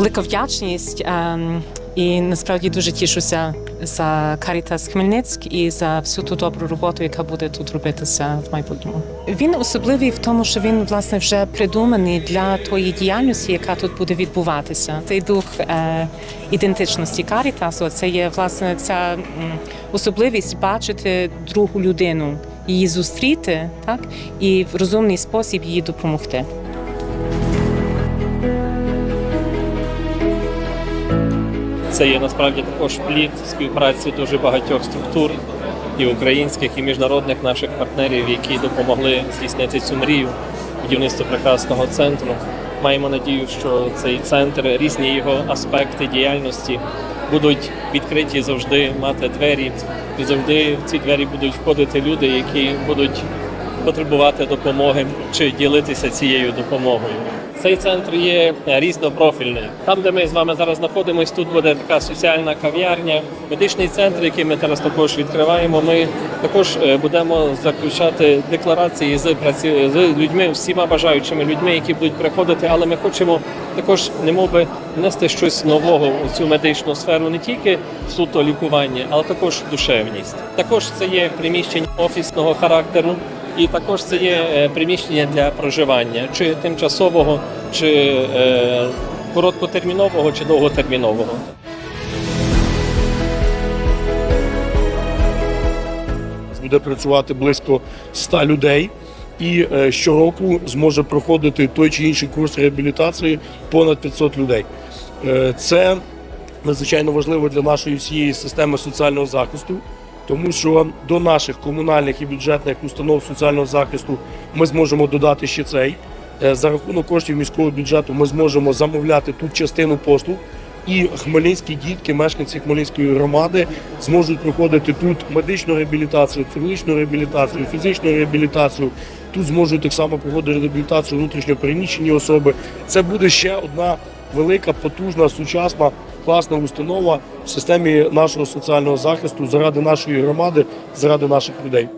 велика вдячність. І насправді дуже тішуся за Caritas Хмельницьк і за всю ту добру роботу, яка буде тут робитися в майбутньому. Він особливий в тому, що він власне вже придуманий для тої діяльності, яка тут буде відбуватися. Цей дух е, ідентичності Карітасу це є власне ця особливість бачити другу людину, її зустріти, так і в розумний спосіб їй допомогти. Це є насправді також плід співпраці дуже багатьох структур і українських, і міжнародних наших партнерів, які допомогли здійснити цю мрію будівництва прекрасного центру. Маємо надію, що цей центр, різні його аспекти діяльності будуть відкриті завжди мати двері, і завжди в ці двері будуть входити люди, які будуть потребувати допомоги чи ділитися цією допомогою. Цей центр є е, різнопрофільний. Там, де ми з вами зараз знаходимося, тут буде така соціальна кав'ярня, медичний центр, який ми зараз також відкриваємо. Ми також е, будемо заключати декларації з праці з людьми, всіма бажаючими людьми, які будуть приходити. Але ми хочемо також, немовби, внести щось нового у цю медичну сферу, не тільки суто лікування, але також душевність. Також це є приміщення офісного характеру. І також це є е, приміщення для проживання, чи тимчасового, чи е, короткотермінового, чи довготермінового. буде працювати близько 100 людей, і е, щороку зможе проходити той чи інший курс реабілітації понад 500 людей. Це надзвичайно важливо для нашої всієї системи соціального захисту, тому що до наших комунальних і бюджетних установ соціального захисту ми зможемо додати ще цей. Е, За рахунок коштів міського бюджету ми зможемо замовляти тут частину послуг. І хмельницькі дітки, мешканці Хмельницької громади, зможуть проходити тут медичну реабілітацію, психологічну реабілітацію, фізичну реабілітацію. Тут зможуть так само проходити реабілітацію внутрішньопереміщені особи. Це буде ще одна велика, потужна, сучасна, класна установа в системі нашого соціального захисту заради нашої громади, заради наших людей.